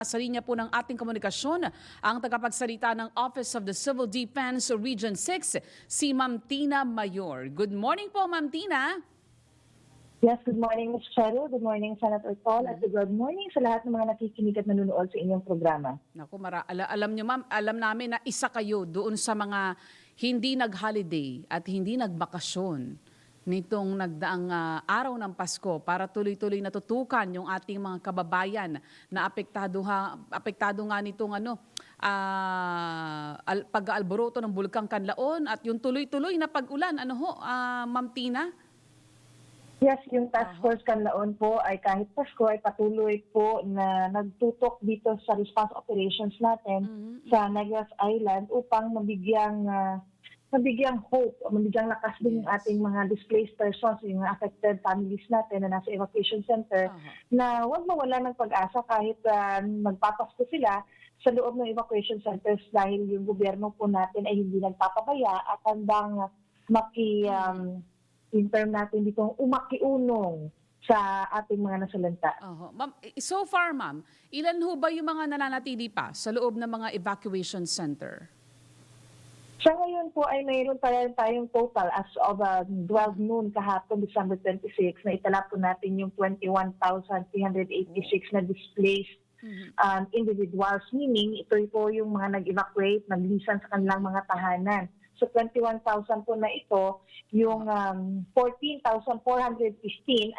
Sa linya po ng ating komunikasyon, ang tagapagsalita ng Office of the Civil Defense Region 6, si Ma'am Tina Mayor. Good morning po, Ma'am Tina. Yes, good morning, Ms. Cheryl. Good morning, Senator Paul. At good morning sa lahat ng mga nakikinig at nanonood sa inyong programa. Naku, mara, ala, alam nyo ma'am, alam namin na isa kayo doon sa mga hindi nag-holiday at hindi nagbakasyon nitong nagdaang ah, araw ng Pasko para tuloy-tuloy natutukan yung ating mga kababayan na apektado ha, apektado nga nitong ano ah, al, pag-aalboroto ng bulkang Kanlaon at yung tuloy-tuloy na pag-ulan ano ho ah, Ma'am Tina? Yes, yung task force kanlaon po ay kahit Pasko ay patuloy po na nagtutok dito sa response operations natin Mhm. sa Negros Island upang mabigyang ah, mabigyang hope, mabigyang lakas din yung Yes. ating mga displaced persons, yung affected families natin na nasa evacuation center. Aha. na huwag mawala ng pag-asa kahit uh, magpapasko sila sa loob ng evacuation centers dahil yung gobyerno po natin ay hindi nagpapabaya at handang maki um, in term natin dito umakiunong sa ating mga nasalanta. Oho. Ma'am, so far ma'am, ilan ho ba yung mga nananatili pa sa loob ng mga evacuation center? Sa ngayon po ay mayroon pa rin tayong total as of uh, 12 noon kahapon, December 26, na itala po natin yung 21,386 na displaced Mhm. um, individuals, meaning ito po yung mga nag-evacuate, naglisan sa kanilang mga tahanan. So 21,000 po na ito, yung um, 14,415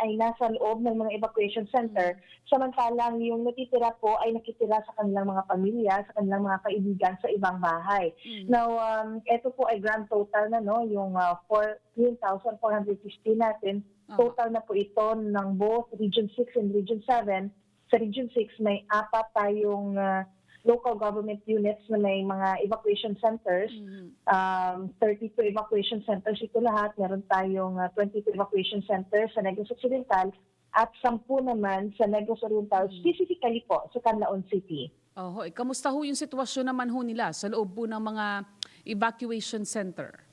ay nasa loob ng mga evacuation center, samantalang yung natitira po ay nakitira sa kanilang mga pamilya, sa kanilang mga kaibigan sa ibang bahay. Mhm. Now, um, ito po ay grand total na, no? Yung uh, 14,450 natin. Aha. Total na po ito ng both Region 6 and Region 7. Sa Region 6, may apat tayong uh, local government units na may mga evacuation centers. Mhm. Um, 32 evacuation centers ito lahat. Meron tayong uh, 22 evacuation centers sa Negros Occidental at 10 naman sa Negros Oriental, Mm. specifically po sa Canlaon City. Oho, eh, kamusta ho yung sitwasyon naman ho nila sa loob po ng mga evacuation center?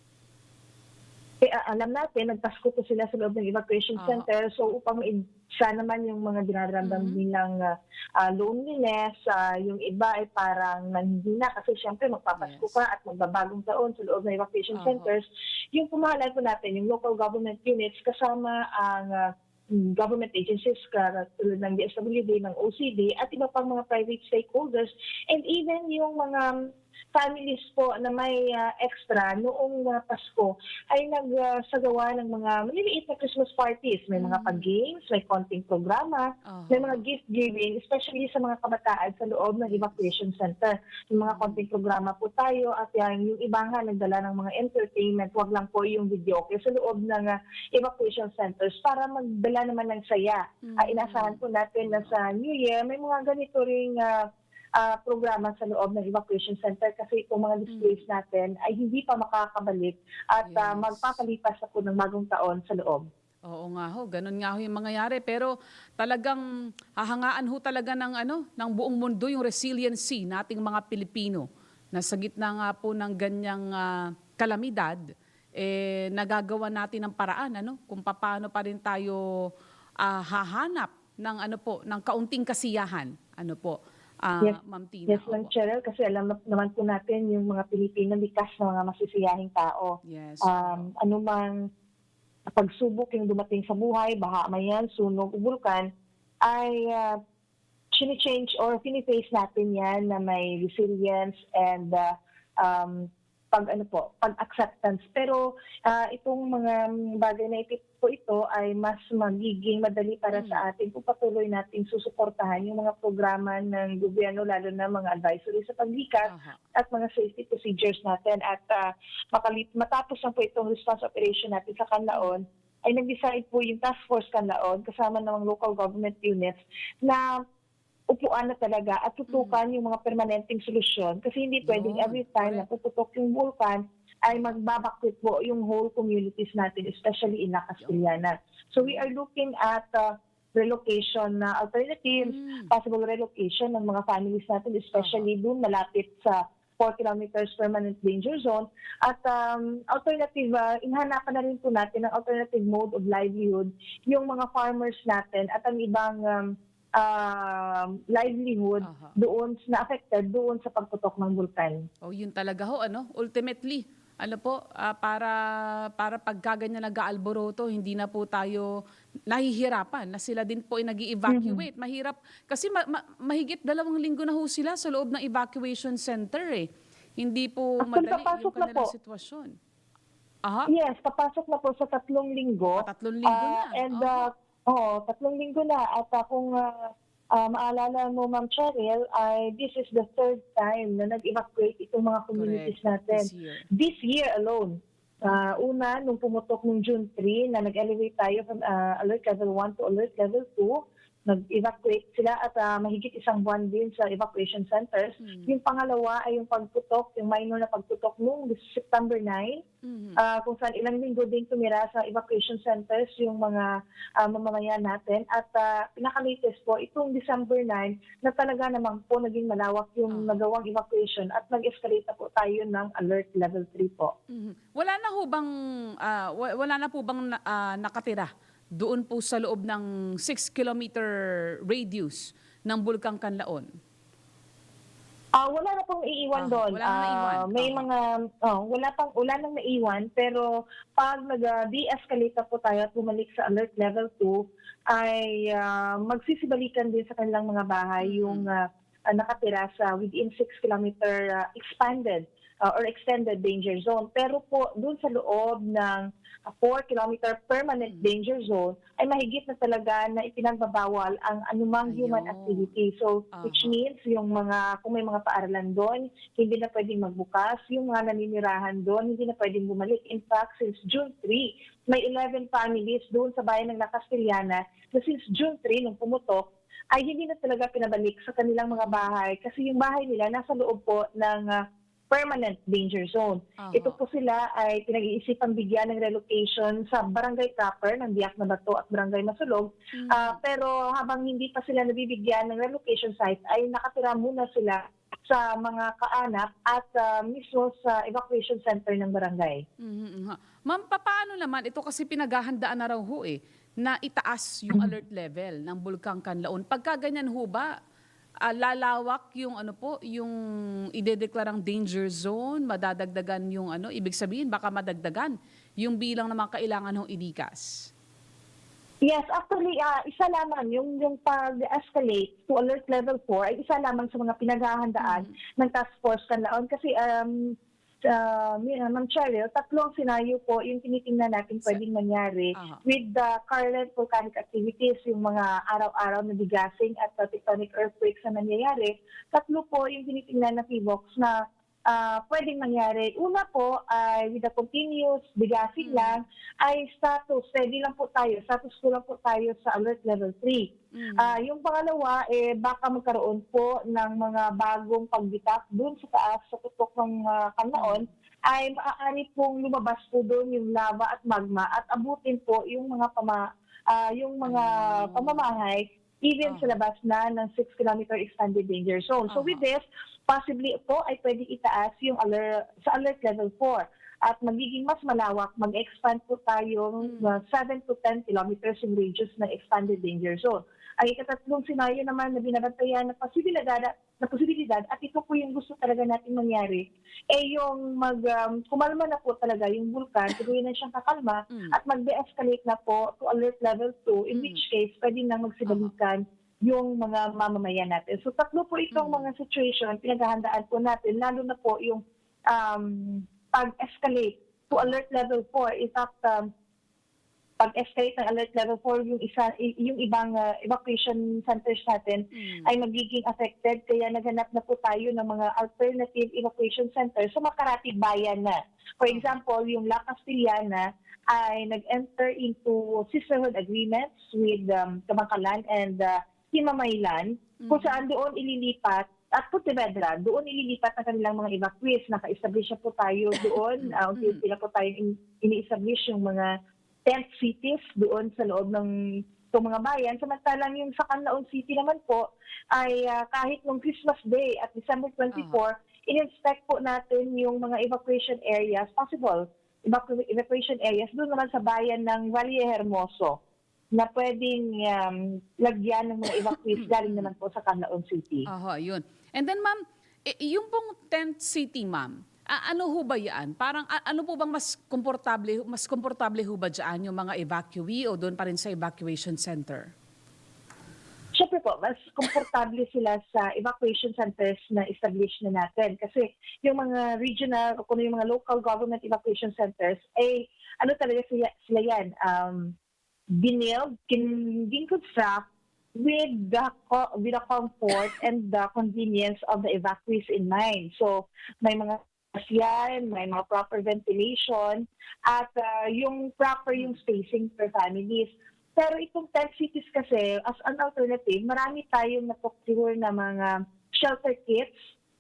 Eh, ah, alam natin, nagpasko po sila sa loob ng evacuation Oo. center. So upang isa naman yung mga dinaramdam Mhm. nilang ah, ah, loneliness, ah, yung iba ay parang nanghihina kasi syempre magpapasko Yes. ka at magbabagong taon sa loob ng evacuation Oo. centers. Yung pumahalan po natin, yung local government units kasama ang mm, government agencies ka, tulad ng DSWD, ng OCD, at iba pang mga private stakeholders, and even yung mga families po na may ah, extra noong ah, Pasko ay nagsagawa ng mga maliliit na Christmas parties. May mga Mm. pag-games, may konting programa, Oho. may mga gift giving, especially sa mga kabataan sa loob ng evacuation center. Yung mga konting programa po tayo at yan, yung iba nga nagdala ng mga entertainment, wag lang po yung video okay, sa loob ng ah, evacuation centers para magdala naman ng saya. Ah, Mhm. inasahan po natin na sa New Year, may mga ganito ring ah, ah, programa sa loob ng evacuation center kasi itong mga displays natin ay hindi pa makakabalik at ah, Yes. magpapalipas na po ng bagong taon sa loob. Oo nga ho, ganun nga ho yung mangyayari. Pero talagang hahangaan ho talaga ng, ano, ng buong mundo yung resiliency nating mga Pilipino na sa gitna nga po ng ganyang ah, kalamidad, eh, nagagawa natin ng paraan ano, kung paano pa rin tayo ah, hahanap ng ano po, ng kaunting kasiyahan. Ano po, ah, Yes. Ma'am Tina. Yes, Ma'am. Cheryl, kasi alam na- naman po natin yung mga Pilipino likas na mga masisiyahing tao. Yes. Um, anumang pagsubok yung dumating sa buhay, baha man yan, sunog, bulkan, ay uh, change or finiface natin yan na may resilience and uh, um, pag ano po, pag-acceptance. Pero ah, itong mga bagay na ito po ito ay mas magiging madali para Mm. sa atin kung patuloy nating susuportahan yung mga programa ng gobyerno, lalo na mga advisory sa paglikas Aha. at mga safety procedures natin. At ah, makalit, matapos na po itong response operation natin sa Canlaon, ay nag-decide po yung task force Canlaon kasama ng mga local government units na upuan na talaga at tutukan yung mga permanenteng solusyon kasi hindi pwedeng every time na puputok yung vulkan ay magbabakwit po yung whole communities natin, especially in La Castellana. So we are looking at uh, relocation na alternatives, Mm. possible relocation ng mga families natin, especially dun malapit sa 4 kilometers permanent danger zone. At um, alternative, uh, inhanapan na rin po natin ng alternative mode of livelihood yung mga farmers natin at ang ibang um, um, livelihood Aha. doon na affected doon sa pagputok ng bulkan. O yun talaga ho, ano? Ultimately, ano po, ah, para, para pagkaganyan nag-aalboroto, hindi na po tayo nahihirapan na sila din po ay nag evacuate Mahirap, kasi ma- ma- mahigit dalawang linggo na ho sila sa loob ng evacuation center eh. Hindi po Actually, madali papasok yung na kanilang po. sitwasyon. Aha, Yes, papasok na po sa tatlong linggo. Ah, tatlong linggo Ah, na. And, Aha. uh, oo, tatlong linggo na. At uh, kung uh, uh, maalala mo, Ma'am Cheryl, ay this is the third time na nag-evacuate itong mga communities correct. natin. This year. This year alone. Uh, una, nung pumutok nung June 3, na nag-elevate tayo from uh, alert level 1 to alert level 2, nag-evacuate sila at uh, mahigit isang buwan din sa evacuation centers. Hmm. Yung pangalawa ay yung pagputok, yung minor na pagputok nung September 9, Mhm. Ah, kung saan ilang linggo din tumira sa evacuation centers yung mga ah, mamamayan natin. At uh, pinaka-latest po, itong December 9, na talaga naman po naging malawak yung Ah. nagawang evacuation at nag-escalate na po tayo ng alert level 3 po. Mhm. Wala na ho bang wa- wala na po bang ah, nakatira doon po sa loob ng 6 kilometer radius ng Bulkang Kanlaon? Ah, wala na pong iiwan Ah, doon. wala naiwan. Ah, may Ah. mga oh, wala pang wala nang naiwan pero pag nag-de-escalate na po tayo at bumalik sa alert level 2 ay ah, magsisibalikan din sa kanilang mga bahay yung ah, ah, nakatira sa within 6 kilometer ah, expanded ah, or extended danger zone. Pero po doon sa loob ng 4 kilometer permanent Mhm. danger zone ay mahigit na talaga na ipinagbabawal ang anumang human Ayun. activity. So which Aha. means yung mga kung may mga paaralan doon, hindi na pwedeng magbukas, yung mga naninirahan doon, hindi na pwedeng bumalik. In fact, since June 3, may 11 families doon sa bayan ng La Castellana na since June 3 nung pumutok ay hindi na talaga pinabalik sa kanilang mga bahay kasi yung bahay nila nasa loob po ng ah, permanent danger zone. Aha. Ito po sila ay pinag-iisipang bigyan ng relocation sa barangay proper ng Biak na Bato at barangay Masulog Mhm. Ah, pero habang hindi pa sila nabibigyan ng relocation site, ay nakatira muna sila sa mga kaanak at ah, mismo sa evacuation center ng barangay. Mhm, mhm. Ma'am, paano naman? Ito kasi pinaghahandaan na raw ho eh, na itaas yung Mm-hmm. alert level ng Bulkang Kanlaon. Pagka ganyan ho ba, ah, lalawak yung ano po, yung idedeklarang danger zone, madadagdagan yung ano, ibig sabihin baka madagdagan yung bilang na mga kailangan hong ilikas. Yes, actually, ah, isa lamang yung, yung pag-escalate to alert level 4 ay isa lamang sa mga pinaghahandaan ng task force kanlaon kasi um, uh, Ma'am Cheryl, tatlong senaryo po yung tinitingnan natin pwedeng mangyari Aha. with the current volcanic activities, yung mga araw-araw na digasing at uh, tectonic earthquakes na nangyayari, tatlo po yung tinitingnan na PIVOX na ah, pwedeng mangyari. Una po ay with the continuous digasing Mm. lang, ay status, steady lang po tayo, status quo lang po tayo sa alert level 3. Mhm. Ah, yung pangalawa, eh, baka magkaroon po ng mga bagong pagbitak dun sa taas, sa tutok ng uh, kanlaon, ay maaari pong lumabas po doon yung lava at magma at abutin po yung mga pama, ah, yung mga Ah. pamamahay even Ah. sa labas na ng 6 kilometer expanded danger zone. So Aha. with this, possibly po ay pwede itaas yung alert, sa alert level 4 at magiging mas malawak, mag-expand po tayo Mm. uh, 7 to 10 kilometers in radius na expanded danger zone. Ang ikatatlong senaryo naman na binabantayan na posibilidad, na posibilidad at ito po yung gusto talaga natin mangyari, eh yung mag, um, kumalma na po talaga yung vulkan, tuloy na siyang kakalma, Mm. at mag-de-escalate na po to alert level 2, in Mm. which case pwede na magsibalikan yung mga mamamayan natin. So tatlo po itong Mm. mga situation, pinaghahandaan po natin, lalo na po yung um, pag-escalate to alert level 4. In fact, um, pag-escalate ng alert level 4, yung, isa, yung ibang uh, evacuation centers natin Mm. ay magiging affected. Kaya naghanap na po tayo ng mga alternative evacuation centers sa makaratid bayan na. For example, yung La Castellana ay nag-enter into sisterhood agreements with um, Kamangkalan and uh, Himamaylan kung Mhm. saan doon ililipat at Pontevedra, doon ililipat ang kanilang mga evacuees. Naka-establish na po tayo doon. Uh, unti-unti na po tayo in- ini-establish yung mga tent cities doon sa loob ng itong mga bayan. Samantalang yung sa Canlaon City naman po ay ah, kahit nung Christmas Day at December 24, in-inspect po natin yung mga evacuation areas, possible evacu- evacuation areas doon naman sa bayan ng Valle Hermoso. na pwedeng um, lagyan ng mga evacuees galing naman po sa Canlaon City. Aha, yun. And then ma'am, i- yung pong tent city ma'am, ano ho ba yan? Parang ano po bang mas komportable, mas komportable ho ba dyan yung mga evacuee o doon pa rin sa evacuation center? Siyempre po, mas komportable sila sa evacuation centers na establish na natin. Kasi yung mga regional o kung yung mga local government evacuation centers, ay ano talaga sila, sila yan, um, binild, kin, construct with the, with the comfort and the convenience of the evacuees in mind. So, may mga yan, may mga proper ventilation, at uh, yung proper yung spacing per families. Pero itong tent cities kasi, as an alternative, marami tayong na-procure na mga shelter kits.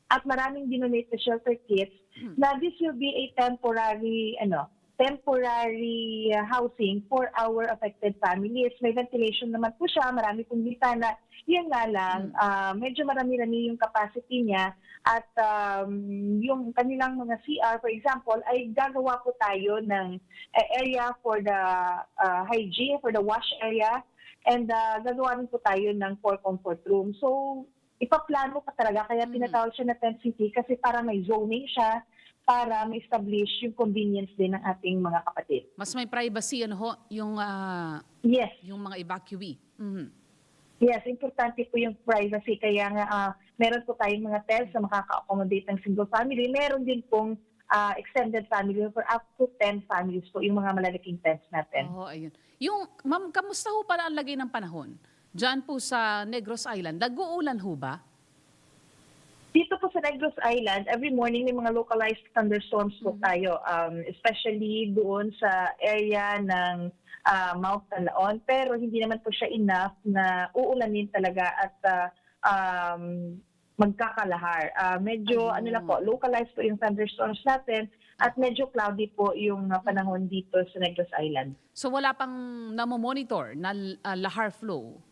At maraming dinonate na shelter kits. Na this will be a temporary, ano, temporary uh, housing for our affected families. May ventilation naman po siya, marami pong bitana. Yan nga lang, ah, medyo marami-rami yung capacity niya. At um, yung kanilang mga CR, for example, ay gagawa po tayo ng uh, area for the uh, hygiene, for the wash area, and uh, gagawa rin po tayo ng for comfort room. So, ipaplano pa talaga, kaya tinatawag siya na tent city kasi para may zoning siya, para ma-establish yung convenience din ng ating mga kapatid. Mas may privacy ano ho, yung, ah, Yes, yung mga evacuee. Mhm. Yes, importante po yung privacy. Kaya nga, ah, meron po tayong mga tents na makaka-accommodate ng single family. Meron din pong ah, extended family for up to 10 families po, yung mga malalaking tents natin. Oo, ayun. Yung, ma'am, kamusta ho pala ang lagay ng panahon? Diyan po sa Negros Island, nag-uulan ho ba? Negros Island, every morning may mga localized thunderstorms po tayo, um, especially doon sa area ng ah, Mount Talaon. Pero hindi naman po siya enough na uulanin talaga at ah, um, magkakalahar. Ah, medyo ano lang po, localized po yung thunderstorms natin at medyo cloudy po yung ah, panahon dito sa Negros Island. So wala pang namomonitor na ah, lahar flow?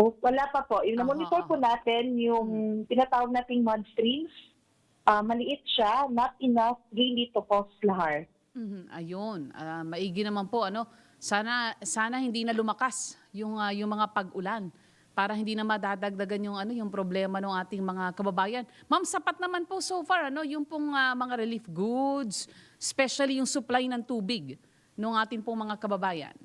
O, wala pa po. Yung Aha, na-monitor po natin, yung tinatawag nating mud streams, ah, maliit siya, not enough really to cause lahar. Mhm, ayun, Ah, maigi naman po ano. Sana sana hindi na lumakas yung ah, yung mga pag-ulan para hindi na madadagdagan yung ano yung problema ng ating mga kababayan. Ma'am, sapat naman po so far ano yung pong ah, mga relief goods, especially yung supply ng tubig ng ating pong mga kababayan.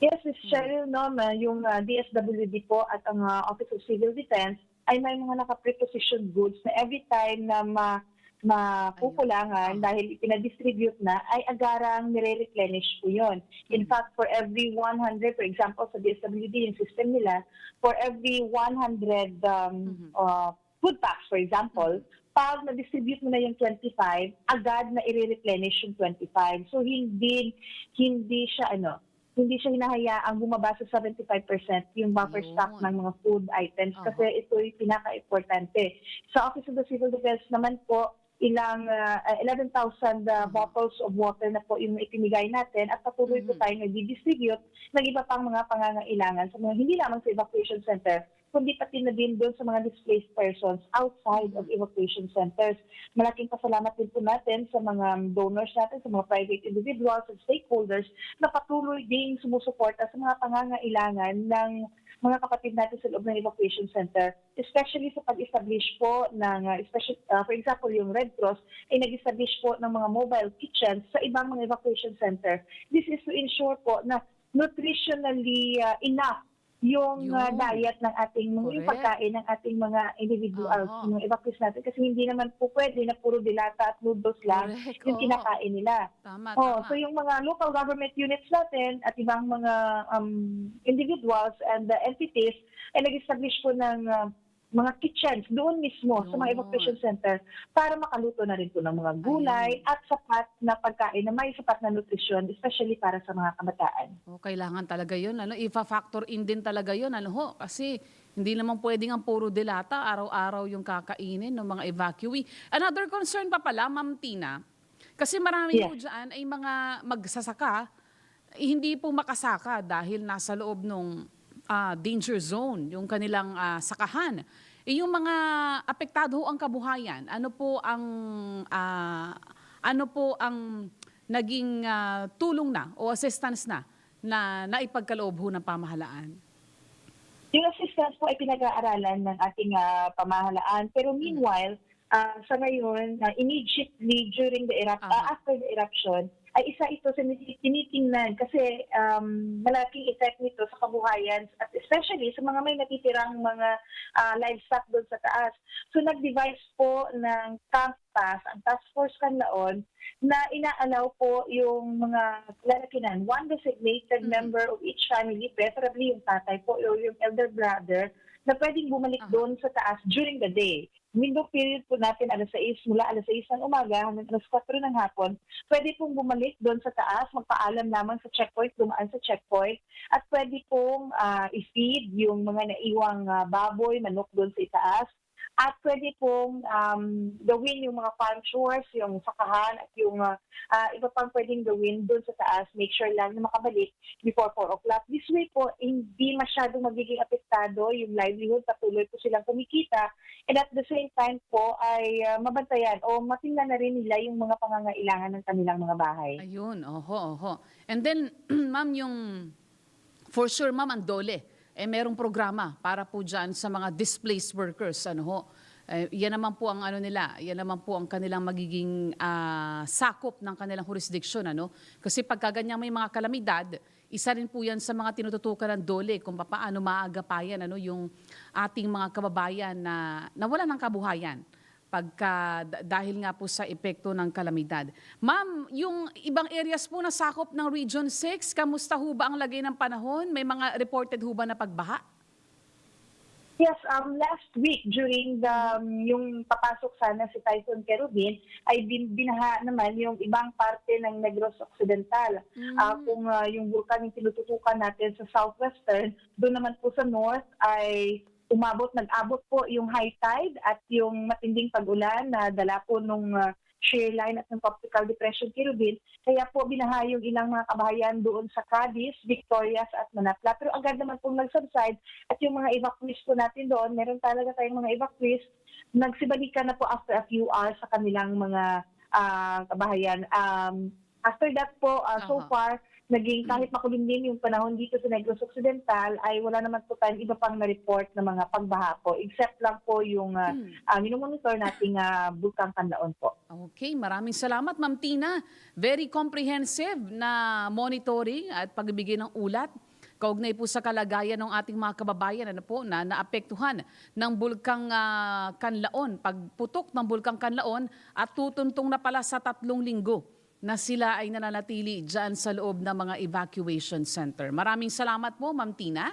Yes, Ms. Cheryl, no, ma, yung ah, DSWD po at ang ah, Office of Civil Defense ay may mga naka-preposition goods na every time na ma mapukulangan Ayun. dahil ipinadistribute na, ay agarang nire-replenish po yun. In fact, for every 100, for example, sa DSWD, yung system nila, for every 100 um, uh, food packs, for example, pag na-distribute mo na yung 25, agad na i-replenish yung 25. So, hindi, hindi siya, ano, hindi siya hinahayaang bumaba sa 75% yung buffer Yun. stock ng mga food items kasi ito yung pinaka-importante. Sa Office of the Civil Defense naman po, ilang ah, 11,000 uh, bottles of water na po yung itinigay natin at patuloy po Mhm. tayong nag-distribute ng iba pang mga pangangailangan sa mga hindi lamang sa evacuation center kundi pati na din doon sa mga displaced persons outside of evacuation centers. Malaking pasalamat din po natin sa mga donors natin, sa mga private individuals and stakeholders na patuloy ding sumusuporta sa mga pangangailangan ng mga kapatid natin sa loob ng evacuation center, especially sa pag-establish po ng, uh, especially, uh, for example, yung Red Cross ay nag-establish po ng mga mobile kitchens sa ibang mga evacuation center. This is to ensure po na nutritionally uh, enough yung uh, Yun. diet ng ating mga yung Correct. pagkain ng ating mga individuals, Aha. yung mga evacuees natin kasi hindi naman po pwede na puro dilata at noodles lang Correct, yung kinakain nila. Tama, Oh, tama. so yung mga local government units natin at ibang mga um, individuals and uh, entities ay nag-establish po ng uh, mga kitchens doon mismo sa mga evacuation center para makaluto na rin po ng mga gulay at sapat na pagkain na may sapat na nutrisyon especially para sa mga kabataan. Oh, kailangan talaga 'yun. Ano, ifa-factor in din talaga 'yun, ano ho, kasi hindi naman pwedeng ang puro delata araw-araw yung kakainin ng mga evacuee. Another concern pa pala, Ma'am Tina, kasi marami Yes. po diyan ay mga magsasaka eh, hindi po makasaka dahil nasa loob ng danger zone yung kanilang ah, sakahan. Eh, yung mga apektado ang kabuhayan, ano po ang ah, ano po ang naging ah, tulong na o assistance na na naipagkaloob ho ng pamahalaan? Yung assistance po ay pinag-aaralan ng ating ah, pamahalaan. Pero meanwhile, ah, sa ngayon, ah, immediately during the erupt, Aha. ah, after the eruption, ay isa ito sa tinitingnan kasi um, malaking effect nito sa kabuhayan at especially sa mga may natitirang mga ah, livestock doon sa taas. So nag-devise po ng task task, ang task force kanlaon na inaalaw po yung mga lalakinan, one designated Mhm. member of each family, preferably yung tatay po o yung elder brother, na pwedeng bumalik Aha. doon sa taas during the day. Window period po natin alas 6, mula alas 6 ng umaga hanggang alas 4 ng hapon, pwede pong bumalik doon sa taas, magpaalam lamang sa checkpoint, dumaan sa checkpoint, at pwede pong ah, i-feed yung mga naiwang ah, baboy, manok doon sa itaas, at pwede pong um, gawin yung mga farm chores, yung sakahan at yung ah, ah, iba pang pwedeng gawin doon sa taas. Make sure lang na makabalik before 4 o'clock. This way po, hindi masyadong magiging apektado yung livelihood, patuloy po silang kumikita. And at the same time po ay ah, mabantayan o matingnan na rin nila yung mga pangangailangan ng kanilang mga bahay. Ayun, oho, oho. And then, ma'am, yung, for sure, ma'am, ang dole, eh merong programa para po dyan sa mga displaced workers, ano ho. Eh, yan naman po ang ano nila, yan naman po ang kanilang magiging ah, sakop ng kanilang jurisdiction, ano. Kasi pagka ganyan may mga kalamidad, isa rin po yan sa mga tinututukan ng dole kung paano maagapayan ano, yung ating mga kababayan na nawala ng kabuhayan pagka dahil nga po sa epekto ng kalamidad. Ma'am, yung ibang areas po na sakop ng Region 6, kamusta ho ba ang lagay ng panahon? May mga reported ho ba na pagbaha? Yes, um, last week during the um, yung papasok sana si Typhoon Kerubin ay bin, binaha naman yung ibang parte ng Negros Occidental. Ah, kung ah, yung vulkan yung tinututukan natin sa southwestern, doon naman po sa north ay umabot, nag-abot po yung high tide at yung matinding pag-ulan na dala po nung ah, shear line at ng tropical depression Kirubin. Kaya po binaha yung ilang mga kabahayan doon sa Cadiz, Victorias at Manatla. Pero agad naman po nag-subside at yung mga evacuees po natin doon, meron talaga tayong mga evacuees, nagsibalikan na po after a few hours sa kanilang mga ah, kabahayan. Um, after that po, ah, so Aha. far, naging kahit makulimlim yung panahon dito sa Negros Occidental, ay wala naman po tayong iba pang na-report na mga pagbaha po, except lang po yung uh, Hmm. uh, minumonitor nating uh, Bulkang Kanlaon po. Okay, maraming salamat Ma'am Tina. Very comprehensive na monitoring at pagbibigay ng ulat kaugnay po sa kalagayan ng ating mga kababayan ano po, na naapektuhan ng bulkang ah, Kanlaon, pagputok ng bulkang Kanlaon at tutuntong na pala sa tatlong linggo na sila ay nananatili dyan sa loob ng mga evacuation center. Maraming salamat po, Ma'am Tina.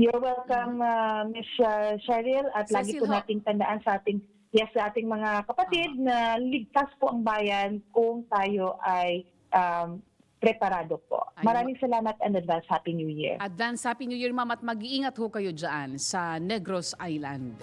You're welcome, uh, Ms. uh, Cheryl, at lagi Cecil po ho. nating tandaan sa ating yes, sa ating mga kapatid na ligtas po ang bayan kung tayo ay um, preparado po. Ayun. Maraming salamat and advance Happy New Year. Advance Happy New Year, Ma'am, at mag-iingat ho kayo dyan sa Negros Island.